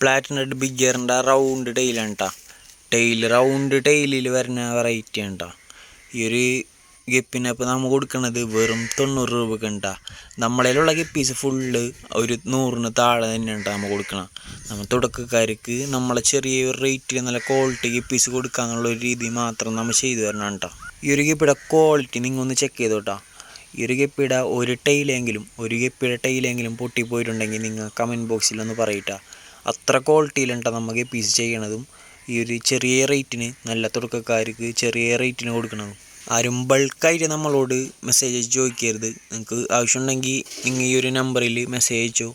പ്ലാറ്റിനഡ് ബിഗറിന്റെ round ടൈലാണ് കേട്ടോ tile round ടൈലിൽ വരുന്ന വെറൈറ്റി ആണ് കേട്ടോ ഈ ഒരു ഗപ്പിനെ ഇപ്പോൾ നമ്മൾ കൊടുക്കുന്നത് വെറും തൊണ്ണൂറ് രൂപക്ക് ഉണ്ടാ നമ്മളതിലുള്ള ഗപ്പീസ് ഫുള്ള് ഒരു നൂറിന് താഴെ തന്നെ തന്നെയാണ് നമ്മൾ കൊടുക്കണം. നമ്മൾ തുടക്കക്കാർക്ക് നമ്മളെ ചെറിയ റേറ്റിൽ നല്ല ക്വാളിറ്റി ഗപ്പീസ് കൊടുക്കാന്നുള്ള ഒരു രീതി മാത്രം നമ്മൾ ചെയ്തു തരണം കേട്ടോ ഈ ഒരു ഗപ്പിയുടെ ക്വാളിറ്റി നിങ്ങൾ ഒന്ന് ചെക്ക് ചെയ്തു കേട്ടോ ഈ ഒരു ഗപ്പിയുടെ ഒരു ടൈലെങ്കിലും ഒരു ഗപ്പിയുടെ ടൈലെങ്കിലും പൊട്ടിപ്പോയിട്ടുണ്ടെങ്കിൽ നിങ്ങൾ കമന്റ് ബോക്സിലൊന്ന് പറയട്ടാ അത്ര ക്വാളിറ്റിയിലുണ്ടാ നമ്മൾ പീസ് ചെയ്യണതും. ഈ ഒരു ചെറിയ റേറ്റിന് നല്ല തുടക്കക്കാർക്ക് ചെറിയ റേറ്റിന് കൊടുക്കണതും. ആരും ബൾക്കായിട്ട് നമ്മളോട് മെസ്സേജ് അയച്ച് ചോദിക്കരുത്. നിങ്ങൾക്ക് ആവശ്യമുണ്ടെങ്കിൽ നിങ്ങൾ ഈ ഒരു നമ്പറിൽ മെസ്സേജ് അയച്ചോ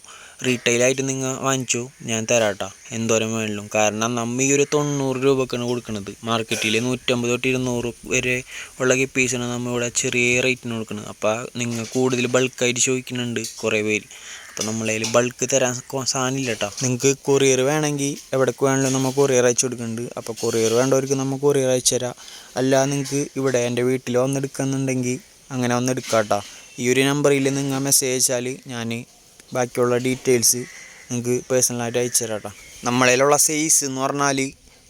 റീറ്റെയിലായിട്ട് നിങ്ങൾ വാങ്ങിച്ചോ ഞാൻ തരാട്ടാ. എന്തോരം വേണമെങ്കിലും കാരണം നമ്മ ഈ ഒരു തൊണ്ണൂറ് രൂപക്കാണ് കൊടുക്കുന്നത് മാർക്കറ്റിൽ നൂറ്റമ്പത് തൊട്ട് ഇരുന്നൂറ് വരെ ഉള്ള ഗപ്പീസാണ് നമ്മൾ ഇവിടെ ചെറിയ റേറ്റിന് കൊടുക്കുന്നത് അപ്പോൾ നിങ്ങൾ കൂടുതൽ ബൾക്കായിട്ട് ചോദിക്കുന്നുണ്ട് കുറേ പേര്. അപ്പോൾ നമ്മളതിൽ ബൾക്ക് തരാൻ സാധനമില്ല കേട്ടോ നിങ്ങൾക്ക് കൊറിയർ വേണമെങ്കിൽ എവിടേക്ക് വേണമെങ്കിലും നമ്മൾ കൊറിയർ അയച്ചു കൊടുക്കുന്നുണ്ട്. അപ്പോൾ കൊറിയർ വേണ്ടവർക്ക് നമ്മൾ കൊറിയർ അയച്ചു തരാം. അല്ല നിങ്ങൾക്ക് ഇവിടെ എന്റെ വീട്ടിൽ വന്നെടുക്കുന്നുണ്ടെങ്കിൽ അങ്ങനെ വന്നെടുക്കാം കേട്ടോ ഈ ഒരു നമ്പറിൽ നിങ്ങൾ മെസ്സേജ് അയച്ചാൽ ഞാൻ ബാക്കിയുള്ള ഡീറ്റെയിൽസ് നിങ്ങൾക്ക് പേഴ്സണലായിട്ട് അയച്ചു തരാം കേട്ടോ നമ്മളതിലുള്ള സൈസ് എന്ന് പറഞ്ഞാൽ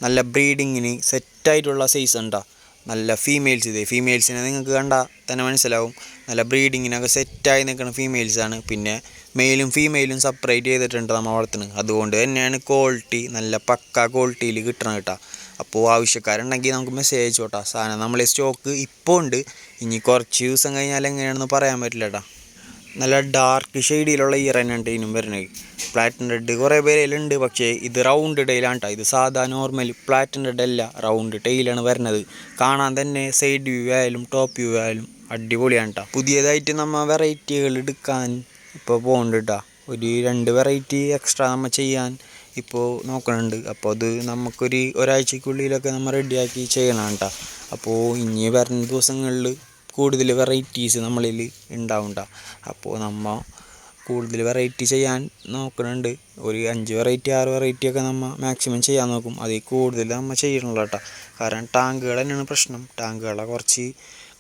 നല്ല ബ്രീഡിങ്ങിന് സെറ്റായിട്ടുള്ള സൈസ് ഉണ്ടോ? നല്ല ഫീമെയിൽസ് ഇതേ. ഫീമെയിൽസിനെ നിങ്ങൾക്ക് കണ്ടാൽ തന്നെ മനസ്സിലാവും. നല്ല ബ്രീഡിങ്ങിനൊക്കെ സെറ്റായി നിൽക്കുന്ന ഫീമെയിൽസാണ് പിന്നെ മെയിലും ഫീമെയിലും സെപ്പറേറ്റ് ചെയ്തിട്ടുണ്ട് നമ്മൾ വളർത്തുന്നത്. അതുകൊണ്ട് തന്നെയാണ് ക്വാളിറ്റി നല്ല പക്ക ക്വാളിറ്റിയിൽ കിട്ടണം കേട്ടോ അപ്പോൾ ആവശ്യക്കാരുണ്ടെങ്കിൽ നമുക്ക് മെസ്സേജ് കേട്ടോ സാധനം നമ്മളെ സ്റ്റോക്ക് ഇപ്പോൾ ഉണ്ട്. ഇനി കുറച്ച് ദിവസം കഴിഞ്ഞാൽ എങ്ങനെയാണെന്ന് പറയാൻ പറ്റില്ല കേട്ടോ നല്ല ഡാർക്ക് ഷെയ്ഡിലുള്ള ഈ തന്നെയാണ് ഇതിനും വരുന്നത്. പ്ലാറ്റിൻ റെഡ് കുറേ പേരിലുണ്ട് പക്ഷേ ഇത് റൗണ്ട് ടൈലാണ് ഇത് സാധാ നോർമൽ പ്ലാറ്റിൻ റെഡ് അല്ല റൗണ്ട് ടൈലാണ് വരുന്നത്. കാണാൻ തന്നെ സൈഡ് വ്യൂ ആയാലും ടോപ്പ് വ്യൂ ആയാലും അടിപൊളിയാണ് കേട്ടോ പുതിയതായിട്ട് നമ്മൾ വെറൈറ്റികൾ എടുക്കാൻ ഇപ്പോൾ പോകുന്നുണ്ട് കേട്ടോ ഒരു രണ്ട് വെറൈറ്റി എക്സ്ട്രാ നമ്മൾ ചെയ്യാൻ ഇപ്പോൾ നോക്കുന്നുണ്ട് അപ്പോൾ അത് നമുക്കൊരു ഒരാഴ്ചക്കുള്ളിലൊക്കെ നമ്മൾ റെഡിയാക്കി ചെയ്യണം കേട്ടോ അപ്പോൾ ഇനി വരുന്ന ദിവസങ്ങളിൽ കൂടുതൽ വെറൈറ്റീസ് നമ്മളിൽ ഉണ്ടാവും ട്ടോ. അപ്പോൾ നമ്മൾ കൂടുതൽ വെറൈറ്റി ചെയ്യാൻ നോക്കുന്നുണ്ട് ഒരു അഞ്ച് വെറൈറ്റി ആറ് വെറൈറ്റി ഒക്കെ നമ്മൾ മാക്സിമം ചെയ്യാൻ നോക്കും. അതിൽ കൂടുതൽ നമ്മൾ ചെയ്യണമല്ലോ കേട്ടോ. കാരണം ടാങ്കുകൾ തന്നെയാണ് പ്രശ്നം. ടാങ്കുകളെ കുറച്ച്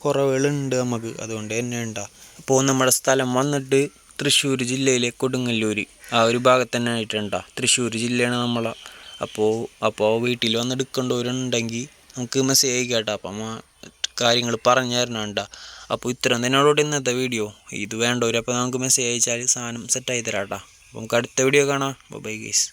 കുറവുകളുണ്ട് നമുക്ക് അതുകൊണ്ട് തന്നെ ഉണ്ടാ. അപ്പോൾ നമ്മുടെ സ്ഥലം വന്നിട്ട് തൃശ്ശൂർ ജില്ലയിലെ കൊടുങ്ങല്ലൂർ ആ ഒരു ഭാഗത്ത് തന്നെ ആയിട്ടുണ്ടോ തൃശ്ശൂർ ജില്ലയാണ് നമ്മളെ. അപ്പോൾ അപ്പോൾ വീട്ടിൽ വന്ന് എടുക്കേണ്ടവരുണ്ടെങ്കിൽ നമുക്ക് മെസ്സേജ് അയക്കാം കേട്ടോ. അപ്പം കാര്യങ്ങൾ പറഞ്ഞു തരണുണ്ട അപ്പോൾ ഇത്രയും തന്നെയോട് ഇന്നത്തെ വീഡിയോ ഇത് വേണ്ടവർ അപ്പോൾ നമുക്ക് മെസ്സേജ് അയച്ചാൽ സാധനം സെറ്റായി തരാം കേട്ടോ അപ്പോൾ നമുക്ക് അടുത്ത വീഡിയോ കാണാം. Bye guys